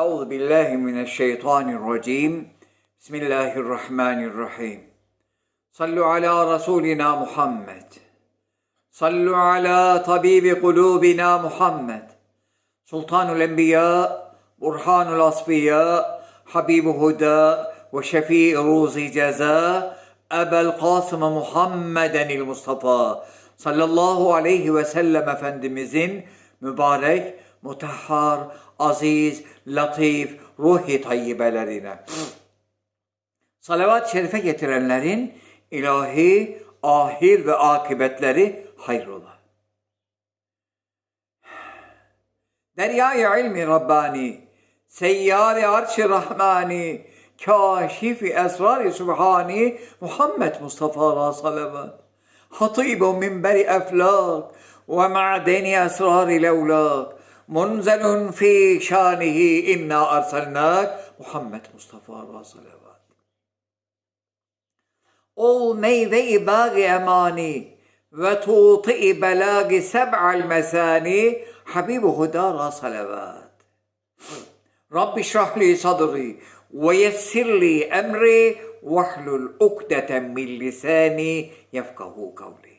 Euzu billahi mineşşeytanirracim. Bismillahirrahmanirrahim. Sallu ala rasulina Muhammed. Sallu ala tabibi kulubina Muhammed. Sultanul enbiya, burhanul asfiya, habibu huda ve şefii ruzi ceza. Ebel Kasım Muhammedenil Mustafa sallallahu aleyhi ve sellem Efendimizin mübarek, mutahhar, aziz, latif, ruhi tayyibelerine. Salavat-ı şerife getirenlerin ilahi, ahir ve akıbetleri hayrola. Derya-i ilmi Rabbani, seyyar-i arş-ı rahmani, kaşif-i esrar-ı sübhani, Muhammed Mustafa'la salavat. Hatib-i minber-i eflak ve ma'deni esrar-ı levlak munzelun fi şanihi inna arsalnak Muhammed Mustafa ve salavat. Ol meyve-i bâgi emani ve tuti-i belâgi seb'al mesani habibu hudara salavat. Rabbi şrahli sadri ve yessirli emri ve hlul ukdeten min lisani yefkahu kavli.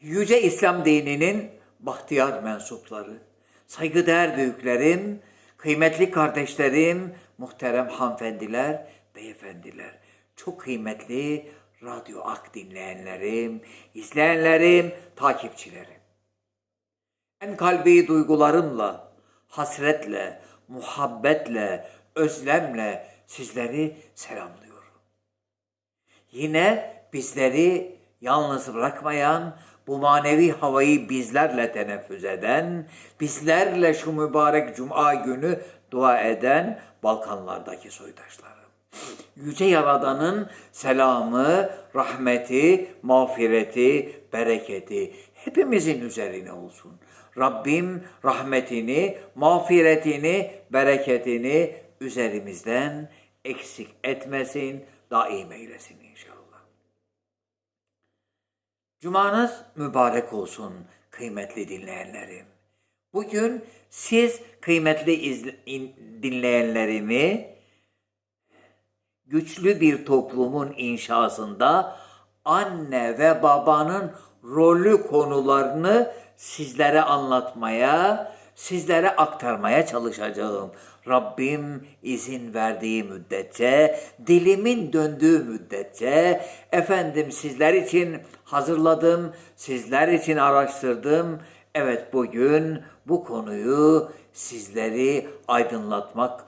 Yüce İslam dininin bahtiyar mensupları, saygıdeğer büyüklerim, kıymetli kardeşlerim, muhterem hanımefendiler, beyefendiler, çok kıymetli Radyo Ak dinleyenlerim, izleyenlerim, takipçilerim. En kalbi duygularımla, hasretle, muhabbetle, özlemle sizleri selamlıyorum. Yine bizleri yalnız bırakmayan, bu manevi havayı bizlerle teneffüs eden, bizlerle şu mübarek cuma günü dua eden Balkanlardaki soydaşlarım. Yüce Yaradan'ın selamı, rahmeti, mağfireti, bereketi hepimizin üzerine olsun. Rabbim rahmetini, mağfiretini, bereketini üzerimizden eksik etmesin, daim eylesin inşallah. Cumanız mübarek olsun kıymetli dinleyenlerim. Bugün siz kıymetli izle- in- dinleyenlerimi güçlü bir toplumun inşasında anne ve babanın rolü konularını sizlere anlatmaya, sizlere aktarmaya çalışacağım. Rabbim izin verdiği müddetçe, dilimin döndüğü müddetçe, efendim sizler için hazırladım, sizler için araştırdım. Evet bugün bu konuyu sizleri aydınlatmak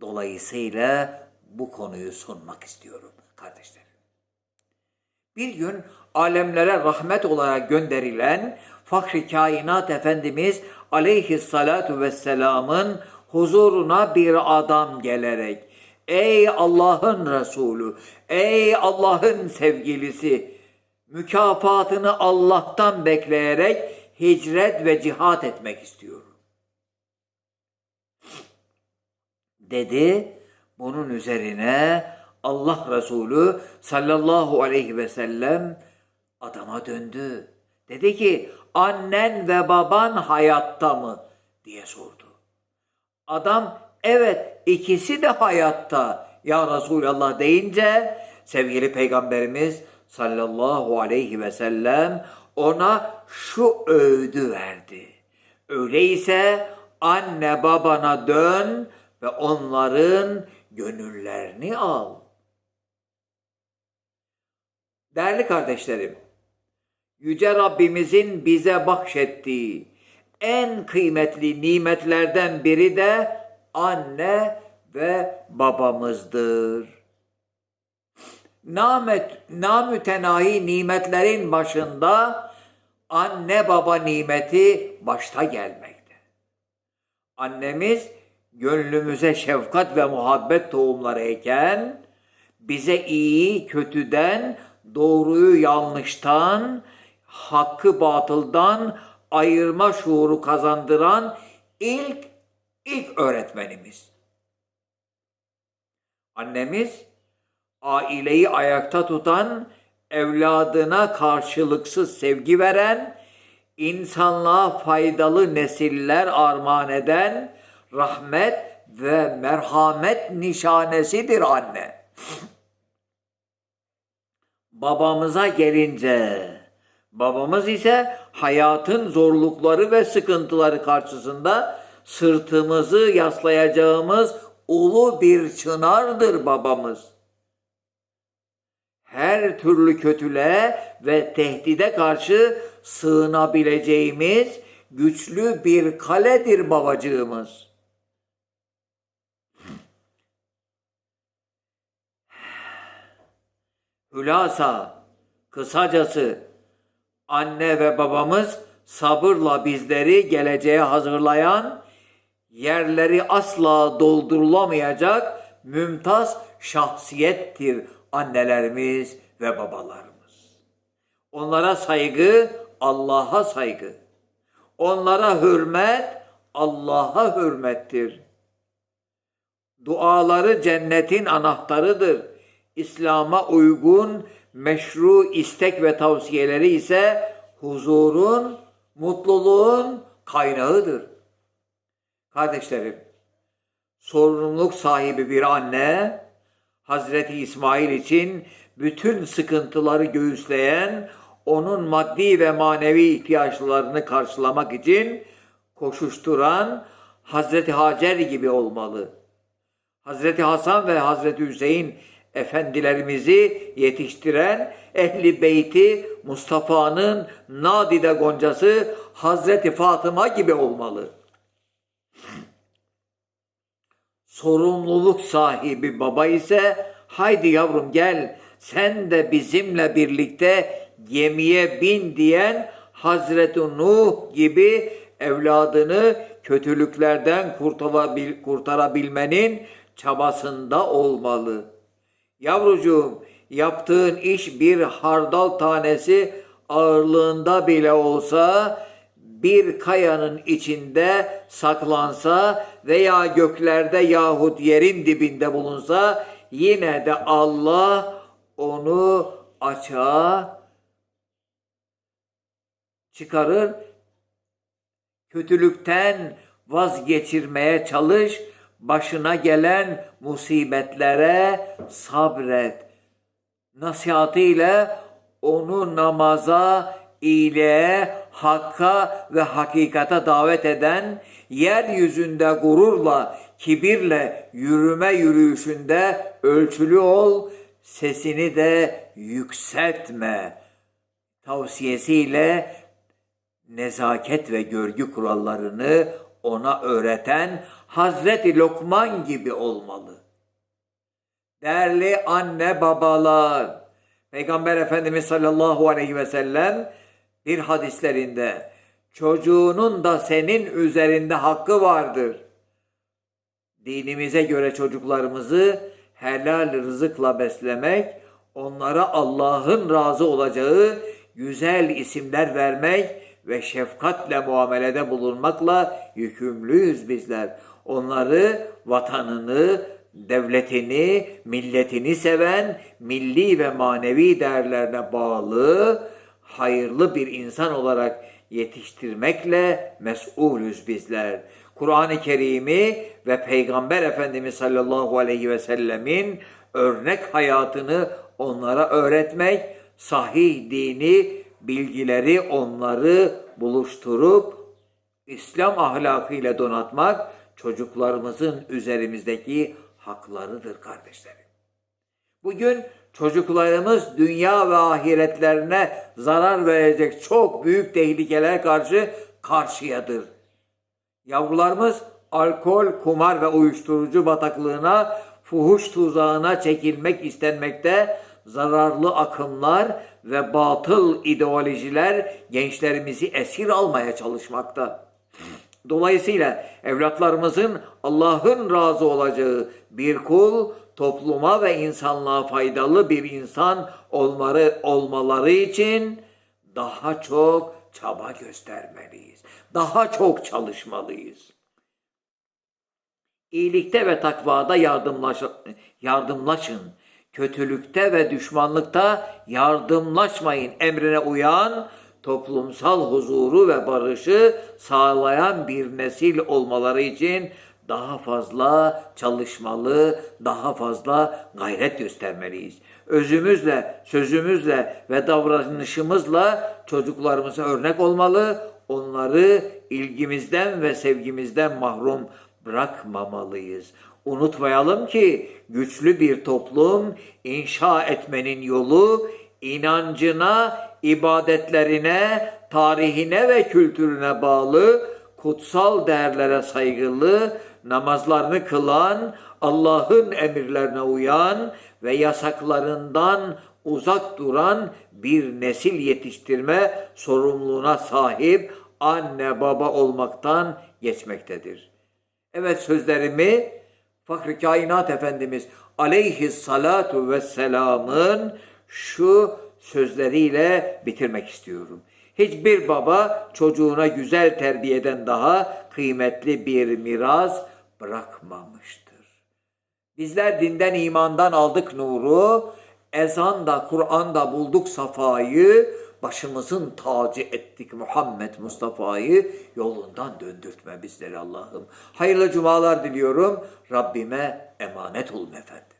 dolayısıyla bu konuyu sunmak istiyorum kardeşlerim. Bir gün alemlere rahmet olarak gönderilen Fahri Kainat Efendimiz aleyhissalatu vesselamın huzuruna bir adam gelerek Ey Allah'ın Resulü, ey Allah'ın sevgilisi, mükafatını Allah'tan bekleyerek hicret ve cihat etmek istiyorum. Dedi. Bunun üzerine Allah Resulü sallallahu aleyhi ve sellem adama döndü. Dedi ki annen ve baban hayatta mı diye sordu. Adam evet ikisi de hayatta ya Resulallah deyince sevgili peygamberimiz sallallahu aleyhi ve sellem ona şu öğüdü verdi. Öyleyse anne babana dön ve onların gönüllerini al. Değerli kardeşlerim, Yüce Rabbimizin bize bahşettiği en kıymetli nimetlerden biri de anne ve babamızdır. Namet, namütenahi nimetlerin başında anne baba nimeti başta gelmekte. Annemiz gönlümüze şefkat ve muhabbet tohumları eken, bize iyi kötüden, doğruyu yanlıştan, hakkı batıldan ayırma şuuru kazandıran ilk ilk öğretmenimiz. Annemiz aileyi ayakta tutan, evladına karşılıksız sevgi veren, insanlığa faydalı nesiller armağan eden, rahmet ve merhamet nişanesidir anne. Babamıza gelince, babamız ise hayatın zorlukları ve sıkıntıları karşısında sırtımızı yaslayacağımız ulu bir çınardır babamız. Her türlü kötülüğe ve tehdide karşı sığınabileceğimiz güçlü bir kaledir babacığımız. Hülasa, kısacası anne ve babamız sabırla bizleri geleceğe hazırlayan, yerleri asla doldurulamayacak mümtaz şahsiyettir annelerimiz ve babalarımız. Onlara saygı, Allah'a saygı. Onlara hürmet, Allah'a hürmettir. Duaları cennetin anahtarıdır. İslam'a uygun meşru istek ve tavsiyeleri ise huzurun, mutluluğun kaynağıdır. Kardeşlerim, sorumluluk sahibi bir anne, Hazreti İsmail için bütün sıkıntıları göğüsleyen, onun maddi ve manevi ihtiyaçlarını karşılamak için koşuşturan Hazreti Hacer gibi olmalı. Hazreti Hasan ve Hazreti Hüseyin efendilerimizi yetiştiren ehli beyti Mustafa'nın nadide goncası Hazreti Fatıma gibi olmalı. Sorumluluk sahibi baba ise haydi yavrum gel sen de bizimle birlikte gemiye bin diyen Hazreti Nuh gibi evladını kötülüklerden kurtarabil, kurtarabilmenin çabasında olmalı. Yavrucuğum yaptığın iş bir hardal tanesi ağırlığında bile olsa bir kayanın içinde saklansa veya göklerde yahut yerin dibinde bulunsa yine de Allah onu açığa çıkarır. Kötülükten vazgeçirmeye çalış. Başına gelen musibetlere sabret. Nasihatıyla onu namaza, iyiliğe, hakka ve hakikate davet eden, yeryüzünde gururla, kibirle yürüme yürüyüşünde ölçülü ol, sesini de yükseltme. Tavsiyesiyle nezaket ve görgü kurallarını ona öğreten Hazreti Lokman gibi olmalı. Değerli anne babalar, Peygamber Efendimiz sallallahu aleyhi ve sellem bir hadislerinde çocuğunun da senin üzerinde hakkı vardır. Dinimize göre çocuklarımızı helal rızıkla beslemek, onlara Allah'ın razı olacağı güzel isimler vermek ve şefkatle muamelede bulunmakla yükümlüyüz bizler. Onları vatanını, devletini, milletini seven, milli ve manevi değerlerine bağlı, hayırlı bir insan olarak yetiştirmekle mesulüz bizler. Kur'an-ı Kerim'i ve Peygamber Efendimiz sallallahu aleyhi ve sellemin örnek hayatını onlara öğretmek, sahih dini, bilgileri onları buluşturup İslam ahlakıyla donatmak çocuklarımızın üzerimizdeki haklarıdır kardeşlerim. Bugün çocuklarımız dünya ve ahiretlerine zarar verecek çok büyük tehlikelere karşı karşıyadır. Yavrularımız alkol, kumar ve uyuşturucu bataklığına, fuhuş tuzağına çekilmek istenmekte, zararlı akımlar ve batıl ideolojiler gençlerimizi esir almaya çalışmakta. Dolayısıyla evlatlarımızın Allah'ın razı olacağı bir kul, topluma ve insanlığa faydalı bir insan olmaları, olmaları için daha çok çaba göstermeliyiz. Daha çok çalışmalıyız. İyilikte ve takvada yardımlaş, yardımlaşın. Kötülükte ve düşmanlıkta yardımlaşmayın emrine uyan, toplumsal huzuru ve barışı sağlayan bir nesil olmaları için daha fazla çalışmalı, daha fazla gayret göstermeliyiz. Özümüzle, sözümüzle ve davranışımızla çocuklarımıza örnek olmalı, onları ilgimizden ve sevgimizden mahrum bırakmamalıyız. Unutmayalım ki güçlü bir toplum inşa etmenin yolu inancına, ibadetlerine, tarihine ve kültürüne bağlı, kutsal değerlere saygılı, namazlarını kılan, Allah'ın emirlerine uyan ve yasaklarından uzak duran bir nesil yetiştirme sorumluluğuna sahip anne baba olmaktan geçmektedir. Evet sözlerimi Fakr-ı Kainat Efendimiz aleyhissalatu vesselamın şu sözleriyle bitirmek istiyorum. Hiçbir baba çocuğuna güzel terbiyeden daha kıymetli bir miras bırakmamıştır. Bizler dinden imandan aldık nuru, ezanda Kur'an'da bulduk safayı, başımızın tacı ettik Muhammed Mustafa'yı yolundan döndürtme bizleri Allah'ım. Hayırlı cumalar diliyorum. Rabbime emanet olun efendim.